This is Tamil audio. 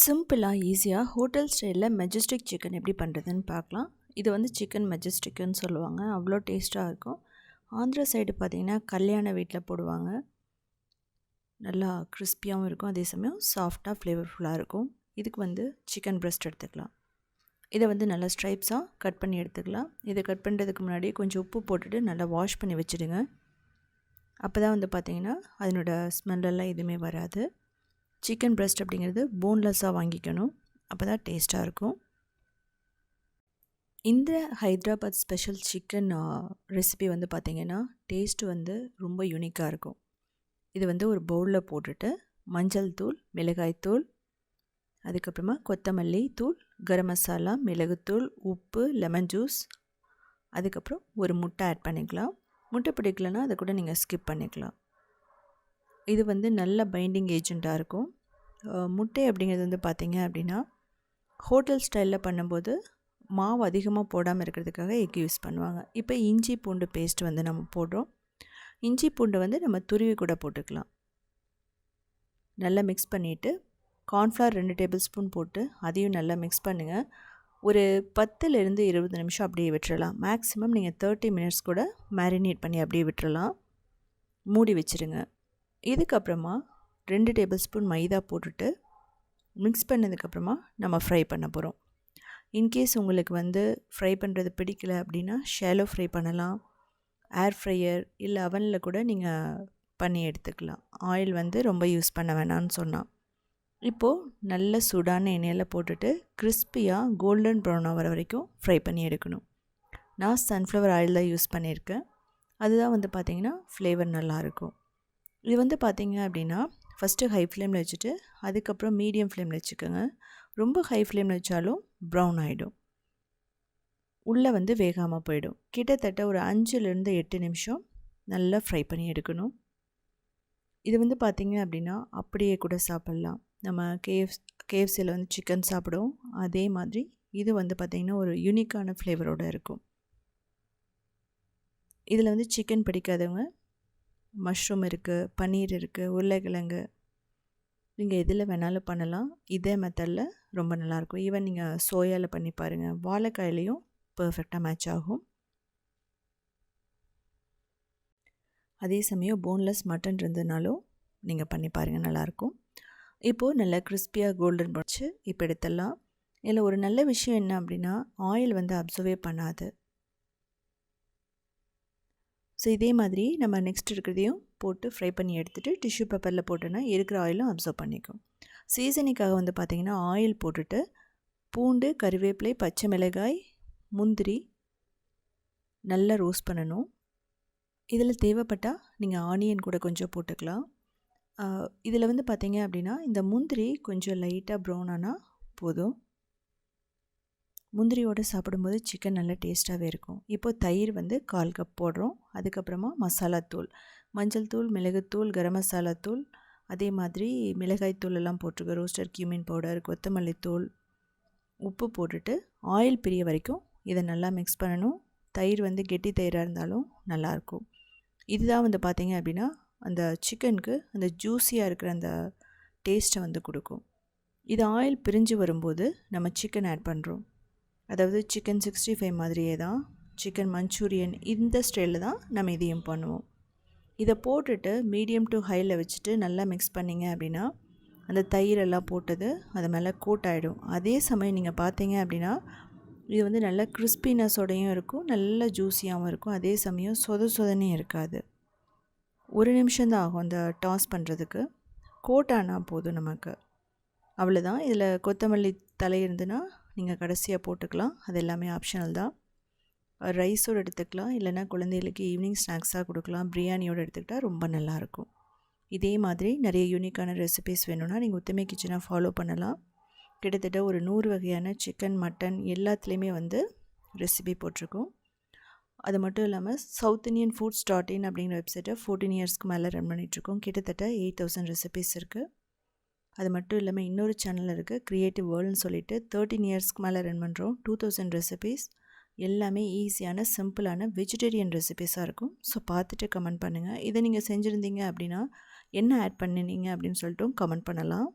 சிம்பிளாக ஈஸியாக ஹோட்டல் ஸ்டைலில் மெஜஸ்டிக் சிக்கன் எப்படி பண்ணுறதுன்னு பார்க்கலாம். இது வந்து சிக்கன் மெஜஸ்டிக்குன்னு சொல்லுவாங்க. அவ்வளோ டேஸ்ட்டாக இருக்கும். ஆந்திரா சைடு பார்த்திங்கன்னா கல்யாண வீட்டில் போடுவாங்க. நல்லா கிறிஸ்பியாகவும் இருக்கும். அதே சமயம் சாஃப்டாக ஃப்ளேவர்ஃபுல்லாக இருக்கும். இதுக்கு வந்து சிக்கன் ப்ரெஸ்ட் எடுத்துக்கலாம். இதை வந்து நல்லா ஸ்ட்ரைப்ஸாக கட் பண்ணி எடுத்துக்கலாம். இதை கட் பண்ணுறதுக்கு முன்னாடி கொஞ்சம் உப்பு போட்டுட்டு நல்லா வாஷ் பண்ணி வச்சுடுங்க. அப்போ தான் வந்து பார்த்திங்கன்னா அதனோட ஸ்மெல்லெல்லாம் எதுவுமே வராது. சிக்கன் ப்ரெஸ்ட் அப்படிங்கிறது போன்லெஸ்ஸாக வாங்கிக்கணும். அப்போ தான் டேஸ்ட்டாக இருக்கும். இந்த ஹைதராபாத் ஸ்பெஷல் சிக்கன் ரெசிபி வந்து பார்த்திங்கன்னா டேஸ்ட்டு வந்து ரொம்ப யூனிக்காக இருக்கும். இது வந்து ஒரு பவுலில் போட்டுட்டு மஞ்சள் தூள் மிளகாய் தூள் அதுக்கப்புறமா கொத்தமல்லி தூள் கரம் மசாலா மிளகுத்தூள் உப்பு லெமன் ஜூஸ் அதுக்கப்புறம் ஒரு முட்டை ஆட் பண்ணிக்கலாம். முட்டை பிடிக்கலன்னா அதை கூட நீங்கள் ஸ்கிப் பண்ணிக்கலாம். இது வந்து நல்ல பைண்டிங் ஏஜெண்ட்டாக இருக்கும். முட்டை அப்படிங்கிறது வந்து பார்த்திங்க அப்படின்னா ஹோட்டல் ஸ்டைலில் பண்ணும்போது மாவு அதிகமாக போடாமல் இருக்கிறதுக்காக எக் யூஸ் பண்ணுவாங்க. இப்போ இஞ்சி பூண்டு பேஸ்ட் வந்து நம்ம போடுறோம். இஞ்சி பூண்டு வந்து நம்ம துருவி கூட போட்டுக்கலாம். நல்லா மிக்ஸ் பண்ணிவிட்டு கார்ன்ஃப்ளவர் ரெண்டு டேபிள் ஸ்பூன் போட்டு அதையும் நல்லா மிக்ஸ் பண்ணுங்கள் ஒரு பத்துலேருந்து இருபது நிமிஷம் அப்படியே விட்டுறலாம். மேக்ஸிமம் நீங்கள் தேர்ட்டி மினிட்ஸ் கூட மேரினேட் பண்ணி அப்படியே விட்டுறலாம். மூடி வச்சுருங்க. இதுக்கப்புறமா ரெண்டு டேபிள் ஸ்பூன் மைதா போட்டுட்டு மிக்ஸ் பண்ணதுக்கப்புறமா நம்ம ஃப்ரை பண்ண போகிறோம் இன்கேஸ் உங்களுக்கு வந்து ஃப்ரை பண்ணுறது பிடிக்கல அப்படின்னா ஷேலோ ஃப்ரை பண்ணலாம். ஏர் ஃப்ரையர் இல்லை அவனில் கூட நீங்கள் பண்ணி எடுத்துக்கலாம். ஆயில் வந்து ரொம்ப யூஸ் பண்ண வேணாம்னு சொன்னால் இப்போது நல்ல சூடான எண்ணெயில் போட்டுட்டு கிறிஸ்பியாக கோல்டன் ப்ரௌன் ஆகிற வரைக்கும் ஃப்ரை பண்ணி எடுக்கணும். நான் சன்ஃப்ளவர் ஆயில் தான் யூஸ் பண்ணியிருக்கேன். அதுதான் வந்து பார்த்திங்கன்னா ஃப்ளேவர் நல்லாயிருக்கும் இது வந்து பார்த்திங்க அப்படின்னா ஃபஸ்ட்டு ஹை ஃப்ளேமில் வச்சுட்டு அதுக்கப்புறம் மீடியம் ஃப்ளேமில் வச்சுக்கோங்க. ரொம்ப ஹை ஃப்ளேமில் வச்சாலும் ப்ரௌன் ஆகிடும் உள்ளே வந்து வேகாமல் போயிடும். கிட்டத்தட்ட ஒரு அஞ்சுலேருந்து எட்டு நிமிஷம் நல்லா ஃப்ரை பண்ணி எடுக்கணும். இது வந்து பார்த்திங்க அப்படின்னா அப்படியே கூட சாப்பிட்லாம். நம்ம கேஎஃப் கேஎஃப்சியில் வந்து சிக்கன் சாப்பிடுவோம். அதே மாதிரி இது வந்து பார்த்திங்கன்னா ஒரு யூனிக்கான ஃப்ளேவரோடு இருக்கும். இதில் வந்து சிக்கன் பிடிக்காதவங்க மஷ்ரூம் இருக்குது பன்னீர் இருக்குது உருளைக்கிழங்கு நீங்கள் எதில் வேணாலும் பண்ணலாம். இதே மெத்தடில் ரொம்ப நல்லாயிருக்கும் ஈவன் நீங்கள் சோயாவில் பண்ணி பாருங்கள் வாழைக்காயிலையும் பர்ஃபெக்டாக மேட்ச் ஆகும். அதே சமயம் போன்லெஸ் மட்டன் இருந்ததுனாலும் நீங்கள் பண்ணி பாருங்கள் நல்லாயிருக்கும் இப்போது நல்லா கிறிஸ்பியாக கோல்டன் பிடிச்சி இப்போ எடுத்துடலாம். இதில் ஒரு நல்ல விஷயம் என்ன அப்படின்னா ஆயில் வந்து அப்சர்வே பண்ணாது. ஸோ இதே மாதிரி நம்ம நெக்ஸ்ட் இருக்கிறதையும் போட்டு ஃப்ரை பண்ணி எடுத்துகிட்டு டிஷ்யூ பேப்பரில் போட்டோன்னா இருக்கிற ஆயிலும் அப்சர்வ் பண்ணிக்கும். சீசனிக்காக வந்து பார்த்திங்கன்னா ஆயில் போட்டுட்டு பூண்டு கருவேப்பிலை பச்சை மிளகாய் முந்திரி நல்லா ரோஸ்ட் பண்ணணும். இதில் தேவைப்பட்டால் நீங்கள் ஆனியன் கூட கொஞ்சம் போட்டுக்கலாம். இதில் வந்து பார்த்திங்க அப்படின்னா இந்த முந்திரி கொஞ்சம் லைட்டாக ப்ரௌன் ஆனால் போதும். முந்திரியோடு சாப்பிடும்போது சிக்கன் நல்லா டேஸ்ட்டாகவே இருக்கும். இப்போது தயிர் வந்து கால் கப் போடுறோம். அதுக்கப்புறமா மசாலா தூள். மஞ்சள் தூள் மிளகுத்தூள் கரம் மசாலா தூள். அதே மாதிரி மிளகாய் தூள் எல்லாம் போட்டிருக்க. ரோஸ்டர் கியூமின் பவுடர் கொத்தமல்லி தூள். உப்பு போட்டுட்டு ஆயில் பிரிய வரைக்கும் இதை நல்லா மிக்ஸ் பண்ணணும். தயிர் வந்து கெட்டி தயிராக இருந்தாலும் நல்லாயிருக்கும் இதுதான் வந்து பார்த்திங்க அப்படின்னா அந்த சிக்கனுக்கு அந்த ஜூஸியாக இருக்கிற அந்த டேஸ்ட்டை வந்து கொடுக்கும். இது ஆயில் பிரிஞ்சு வரும்போது நம்ம சிக்கன் ஆட் பண்ணுறோம் அதாவது சிக்கன் சிக்ஸ்டி ஃபைவ் மாதிரியே தான் சிக்கன் மஞ்சூரியன் இந்த ஸ்டைலில் தான் நம்ம இதையும் பண்ணுவோம். இதை போட்டுட்டு மீடியம் டு ஹையில் வச்சுட்டு நல்லா மிக்ஸ் பண்ணிங்க அப்படின்னா அந்த தயிரெல்லாம் போட்டது அது மேலே கோட் ஆகிடும் அதே சமயம் நீங்கள் பார்த்தீங்க அப்படின்னா இது வந்து நல்ல கிறிஸ்பினஸோடையும் இருக்கும் நல்ல ஜூஸியாகவும் இருக்கும் அதே சமயம் சொத சொதனையும் இருக்காது. ஒரு நிமிஷம் தான் ஆகும் அந்த டாஸ் பண்ணுறதுக்கு. கோட் ஆனால் போதும் நமக்கு. அவ்வளோதான். இதில் கொத்தமல்லி தலை இருந்துன்னா நீங்கள் கடைசியாக போட்டுக்கலாம். அது எல்லாமே ஆப்ஷனல் தான். ரைஸோடு எடுத்துக்கலாம். இல்லைனா குழந்தைகளுக்கு ஈவினிங் ஸ்நாக்ஸாக கொடுக்கலாம். பிரியாணியோடு எடுத்துக்கிட்டால் ரொம்ப நல்லாயிருக்கும். இதே மாதிரி நிறைய யூனிக்கான ரெசிபிஸ் வேணும்னா நீங்கள் ஒத்துமை கிச்சனை ஃபாலோ பண்ணலாம். கிட்டத்தட்ட ஒரு நூறு வகையான சிக்கன் மட்டன் எல்லாத்துலேயுமே வந்து ரெசிபி போட்டிருக்கோம். அது மட்டும் இல்லாமல் South Indian foods dot in அப்படிங்கிற வெப்சைட்டை ஃபோர்டீன் இயர்ஸ்க்கு மேலே ரன் பண்ணிகிட்ருக்கோம் கிட்டத்தட்ட எயிட் தௌசண்ட் ரெசிபிஸ் இருக்குது அது மட்டும் இல்லாமல் இன்னொரு சேனல் இருக்குது க்ரியேட்டிவ் வேர்ல்டுன்னு சொல்லிட்டு. தேர்ட்டின் இயர்ஸ்க்கு மேலே ரன் பண்ணுறோம் டூ தௌசண்ட் ரெசிபீஸ் எல்லாமே ஈஸியான சிம்பிளான வெஜிடேரியன் ரெசிபீஸாக இருக்கும். ஸோ பார்த்துட்டு கமெண்ட் பண்ணுங்கள் இதை நீங்கள் செஞ்சுருந்தீங்க அப்படின்னா என்ன ஆட் பண்ணினீங்க அப்படின்னு சொல்லிட்டும் கமெண்ட் பண்ணலாம்.